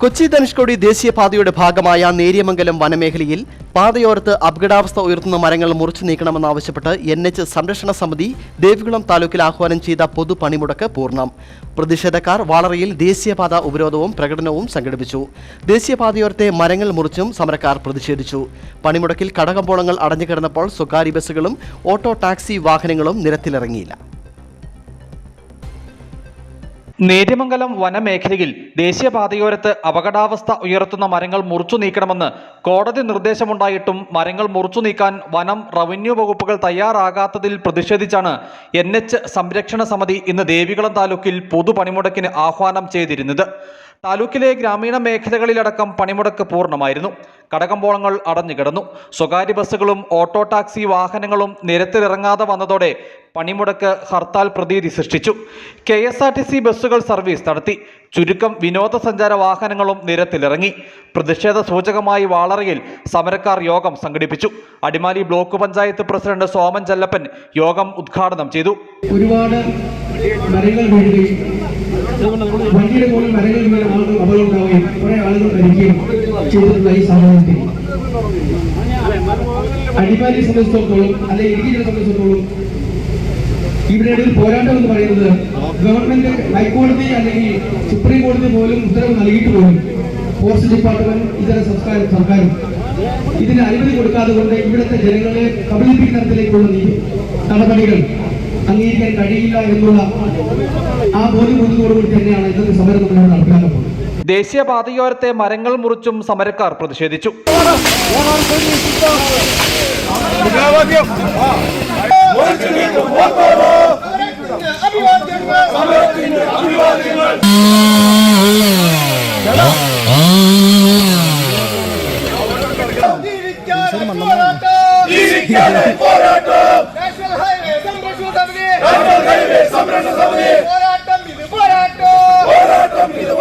കൊച്ചി ധനുഷ്കോടി ദേശീയപാതയുടെ ഭാഗമായ നേര്യമംഗലം വനമേഖലയിൽ പാതയോരത്ത് അപകടാവസ്ഥ ഉയർത്തുന്ന മരങ്ങൾ മുറിച്ചു നീക്കണമെന്നാവശ്യപ്പെട്ട് എൻ എച്ച് സംരക്ഷണ സമിതി ദേവികുളം താലൂക്കിൽ ആഹ്വാനം ചെയ്ത പൊതു പണിമുടക്ക് പൂർണം. പ്രതിഷേധക്കാർ വാളറയിൽ ദേശീയപാത ഉപരോധവും പ്രകടനവും സംഘടിപ്പിച്ചു. ദേശീയപാതയോരത്തെ മരങ്ങൾ മുറിച്ചും സമരക്കാർ പ്രതിഷേധിച്ചു. പണിമുടക്കിൽ കടകമ്പോളങ്ങൾ അടഞ്ഞുകിടന്നപ്പോൾ സ്വകാര്യ ബസ്സുകളും ഓട്ടോ ടാക്സി വാഹനങ്ങളും നിരത്തിലിറങ്ങിയില്ല. നേര്യമംഗലം വനമേഖലയിൽ ദേശീയപാതയോരത്ത് അപകടാവസ്ഥ ഉയർത്തുന്ന മരങ്ങൾ മുറിച്ചു നീക്കണമെന്ന് കോടതി നിർദ്ദേശമുണ്ടായിട്ടും മരങ്ങൾ മുറിച്ചു നീക്കാൻ വനം റവന്യൂ വകുപ്പുകൾ തയ്യാറാകാത്തതിൽ പ്രതിഷേധിച്ചാണ് എൻ സംരക്ഷണ സമിതി ഇന്ന് ദേവികുളം താലൂക്കിൽ പൊതുപണിമുടക്കിന് ആഹ്വാനം ചെയ്തിരുന്നത്. താലൂക്കിലെ ഗ്രാമീണ മേഖലകളിലടക്കം പണിമുടക്ക് പൂർണമായിരുന്നു. കടകമ്പോളങ്ങൾ അടഞ്ഞുകിടന്നു. സ്വകാര്യ ബസ്സുകളും ഓട്ടോ ടാക്സി വാഹനങ്ങളും നിരത്തിലിറങ്ങാതെ വന്നതോടെ പണിമുടക്ക് ഹർത്താൽ പ്രതീതി സൃഷ്ടിച്ചു. K S R T C ബസ്സുകൾ സർവീസ് നടത്തി. ചുരുക്കം വിനോദസഞ്ചാര വാഹനങ്ങളും നിരത്തിലിറങ്ങി. പ്രതിഷേധ സൂചകമായി വാളറയിൽ സമരക്കാർ യോഗം സംഘടിപ്പിച്ചു. അടിമാലി ബ്ലോക്ക് പഞ്ചായത്ത് പ്രസിഡന്റ് സോമൻ ചെല്ലപ്പൻ യോഗം ഉദ്ഘാടനം ചെയ്തു. ഒരുപാട് വണ്ടിയുടെ മുകളിൽ മരങ്ങൾ വീണ് ആളുകൾ അപകടമുണ്ടാവുകയും കുറെ ആളുകൾ മരിക്കുകയും ചെയ്തിട്ടുള്ള ഈ സാഹചര്യത്തിൽ അടിമാലിയെ സംബന്ധിച്ചിടത്തോളം അല്ലെങ്കിൽ ഇടുക്കിയെ സംബന്ധിച്ചിടത്തോളം ഇവിടെ ഒരു പോരാട്ടം എന്ന് പറയുന്നത് ഗവൺമെന്റ് ഹൈക്കോടതി അല്ലെങ്കിൽ സുപ്രീം കോടതി പോലും ഉത്തരവ് നൽകിയിട്ട് പോലും ഫോറസ്റ്റ് ഡിപ്പാർട്ട്മെന്റ് ഇതര സംസ്കാര സർക്കാരും ഇതിന് അനുമതി കൊടുക്കാതെ കൊണ്ട് ഇവിടുത്തെ ജനങ്ങളെ കബളിപ്പിക്കുന്ന തരത്തിലേക്കുള്ള നടപടികൾ അംഗീകരിക്കാൻ കഴിയില്ല എന്നുള്ള ആ ബോധ്യബോധത്തോടുകൂടി തന്നെയാണ് ഇന്നത്തെ സമരം നമ്മൾ നടപ്പിലാക്കാൻ പോകുന്നത് ദേശീയപാതയോരത്തെ മരങ്ങൾ മുറിച്ചും സമരക്കാർ പ്രതിഷേധിച്ചു. നാഷണൽ ഹൈവേ സംരക്ഷണ സമിതി പോരാട്ടം ഇത്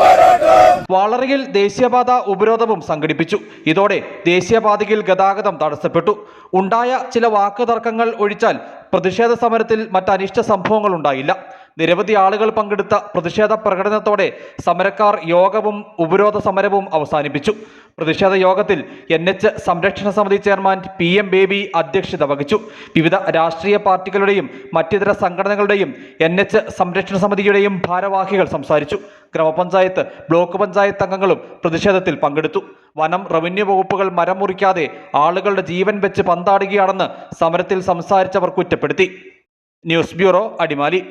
വളറയിൽ ദേശീയപാത ഉപരോധവും സംഘടിപ്പിച്ചു. ഇതോടെ ദേശീയപാതയിൽ ഗതാഗതം തടസ്സപ്പെട്ടു. ഉണ്ടായ ചില വാക്കുതർക്കങ്ങൾ ഒഴിച്ചാൽ പ്രതിഷേധ സമരത്തിൽ മറ്റനിഷ്ട സംഭവങ്ങൾ ഉണ്ടായില്ല. നിരവധി ആളുകൾ പങ്കെടുത്ത പ്രതിഷേധ പ്രകടനത്തോടെ സമരക്കാർ യോഗവും ഉപരോധ സമരവും അവസാനിപ്പിച്ചു. പ്രതിഷേധ യോഗത്തിൽ എൻ എച്ച് സംരക്ഷണ സമിതി ചെയർമാൻ പി എം ബേബി അധ്യക്ഷത വഹിച്ചു. വിവിധ രാഷ്ട്രീയ പാർട്ടികളുടെയും മറ്റിതര സംഘടനകളുടെയും എൻ എച്ച് സംരക്ഷണ സമിതിയുടെയും ഭാരവാഹികൾ സംസാരിച്ചു. ഗ്രാമപഞ്ചായത്ത് ബ്ലോക്ക് പഞ്ചായത്ത് അംഗങ്ങളും പ്രതിഷേധത്തിൽ പങ്കെടുത്തു. വനം റവന്യൂ വകുപ്പുകൾ മരം മുറിക്കാതെ ആളുകളുടെ ജീവൻ വെച്ച് പന്താടുകയാണെന്ന് സമരത്തിൽ സംസാരിച്ചവർ കുറ്റപ്പെടുത്തി. News bureau Adimali.